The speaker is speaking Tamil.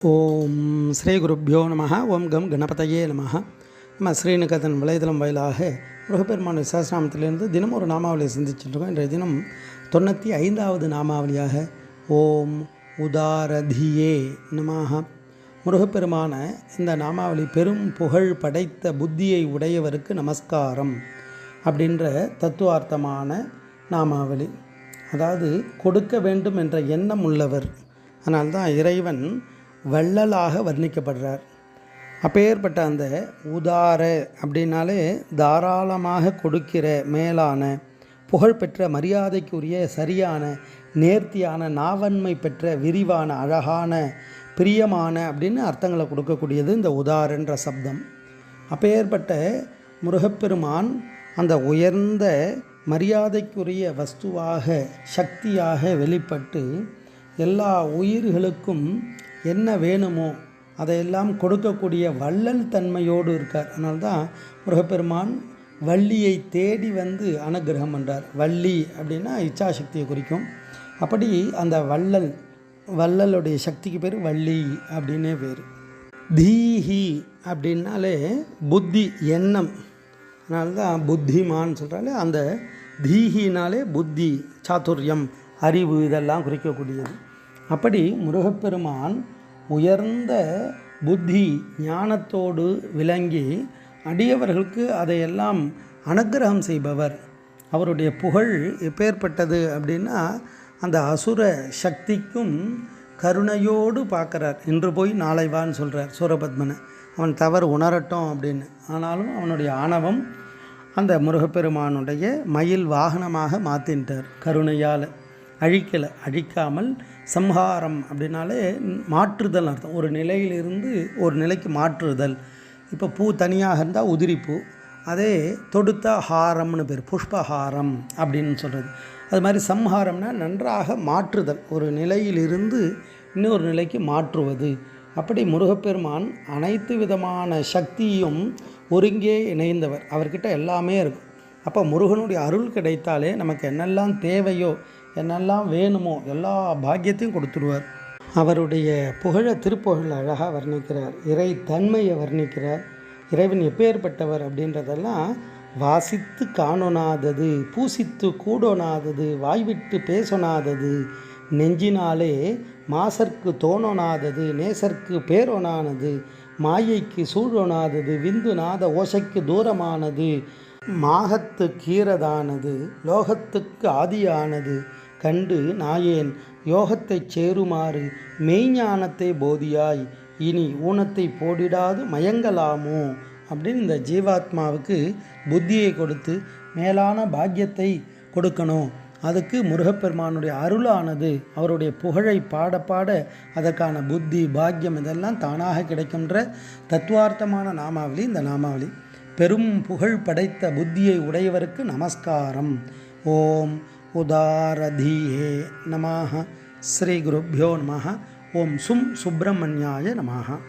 ஓம் ஸ்ரீ குருப்பியோ நம ஓம் கம் கணபதையே நம நம்ம ஸ்ரீநிகதன் வலைதளம் வாயிலாக முருகப்பெருமான விசாசநாமத்திலிருந்து தினம் ஒரு நாமாவளியை சிந்திச்சுட்டுருக்கோம் இன்றைய தினம் தொண்ணூற்றி ஐந்தாவது நாமாவளியாக ஓம் உதாரதியே நமஹா. முருகப்பெருமான இந்த நாமாவளி பெரும் புகழ் படைத்த புத்தியை உடையவருக்கு நமஸ்காரம் அப்படின்ற தத்துவார்த்தமான நாமாவளி. அதாவது கொடுக்க வேண்டும் என்ற எண்ணம் உள்ளவர். அதனால்தான் இறைவன் வள்ளலாக வர்ணிக்கப்படுறார். அப்பேற்பட்ட அந்த உதார அப்படின்னாலே தாராளமாக கொடுக்கிற மேலான புகழ்பெற்ற மரியாதைக்குரிய சரியான நேர்த்தியான நாவன்மை பெற்ற விரிவான அழகான பிரியமான அப்படின்னு அர்த்தங்களை கொடுக்கக்கூடியது இந்த உதாரன்ற சப்தம். அப்பேற்பட்ட முருகப்பெருமான் அந்த உயர்ந்த மரியாதைக்குரிய வஸ்துவாக சக்தியாக வெளிப்பட்டு எல்லா உயிர்களுக்கும் என்ன வேணுமோ அதையெல்லாம் கொடுக்கக்கூடிய வள்ளல் தன்மையோடு இருக்கார். அதனால்தான் முருகப்பெருமான் வள்ளியை தேடி வந்து அனுகிரகம் பண்ணுறார் வள்ளி அப்படின்னா இச்சாசக்தியை குறிக்கும். அப்படி அந்த வள்ளல் வள்ளலுடைய சக்திக்கு பேர் வள்ளி அப்படின்னே பேர். தீஹி அப்படின்னாலே புத்தி எண்ணம். அதனால தான் புத்திமான்னு சொல்கிறாலே அந்த தீஹினாலே புத்தி சாத்துரியம் அறிவு இதெல்லாம் குறிக்கக்கூடியது. அப்படி முருகப்பெருமான் உயர்ந்த புத்தி ஞானத்தோடு விளங்கி அடியவர்களுக்கு அதையெல்லாம் அனுக்கிரகம் செய்பவர். அவருடைய புகழ் எப்பேற்பட்டது அப்படின்னா அந்த அசுர சக்திக்கும் கருணையோடு பார்க்குறார். இன்று போய் நாளை வான்னு சொல்கிறார் சூரபத்மனை. அவன் தவறு உணரட்டும் அப்படின்னு. ஆனாலும் அவனுடைய ஆணவம் அந்த முருகப்பெருமானுடைய மயில் வாகனமாக மாற்றின்ட்டார் கருணையால் அழிக்கலை அழிக்காமல் சம்ஹாரம் அப்படின்னாலே மாற்றுதல் அர்த்தம். ஒரு நிலையிலிருந்து ஒரு நிலைக்கு மாற்றுதல். இப்போ பூ தனியாக இருந்தால் உதிரிப்பூ. அதே தொடுத்த ஹாரம்னு பேர் புஷ்பஹாரம் அப்படின்னு சொல்கிறது அது மாதிரி சம்ஹாரம்னா நன்றாக மாற்றுதல். ஒரு நிலையிலிருந்து இன்னொரு நிலைக்கு மாற்றுவது. அப்படி முருகப்பெருமான் அனைத்து விதமான சக்தியும் ஒருங்கே இணைந்தவர். அவர்கிட்ட எல்லாமே இருக்கும். அப்போ முருகனுடைய அருள் கிடைத்தாலே நமக்கு என்னெல்லாம் தேவையோ என்னெல்லாம் வேணுமோ எல்லா பாக்கியத்தையும் கொடுத்துருவார் அவருடைய புகழ திருப்புகழ் அழகாக வர்ணிக்கிறார். இறை தன்மையை வர்ணிக்கிறார். இறைவன் எப்பேற்பட்டவர் அப்படின்றதெல்லாம் வாசித்து காணொனாதது பூசித்து கூடொணாதது வாய்விட்டு பேசொனாதது நெஞ்சினாலே மாசர்க்கு தோணொனாதது நேசர்க்கு பேரொனானது மாயைக்கு சூழொனாதது விந்து நாத ஓசைக்கு தூரமானது மாகத்து கீரதானது லோகத்துக்கு ஆதியானது கண்டு நாயேன் யோகத்தைச் சேருமாறு மெய்ஞானத்தை போதியாய் இனி ஊனத்தை போடிடாது மயங்கலாமோ? அப்படின்னு இந்த ஜீவாத்மாவுக்கு புத்தியை கொடுத்து மேலான பாக்கியத்தை கொடுக்கணும். அதுக்கு முருகப்பெருமானுடைய அருளானது அவருடைய புகழை பாட பாட அதற்கான புத்தி பாக்கியம் இதெல்லாம் தானாக கிடைக்கின்ற தத்துவார்த்தமான நாமாவளி இந்த நாமாவளி. பெரும் புகழ் படைத்த புத்தியை உடையவருக்கு நமஸ்காரம். ஓம் உதாரதியே நமாக ஸ்ரீ குருப்பியோ நமः ஓம் சும் சுப்பிரமணியாய நமாக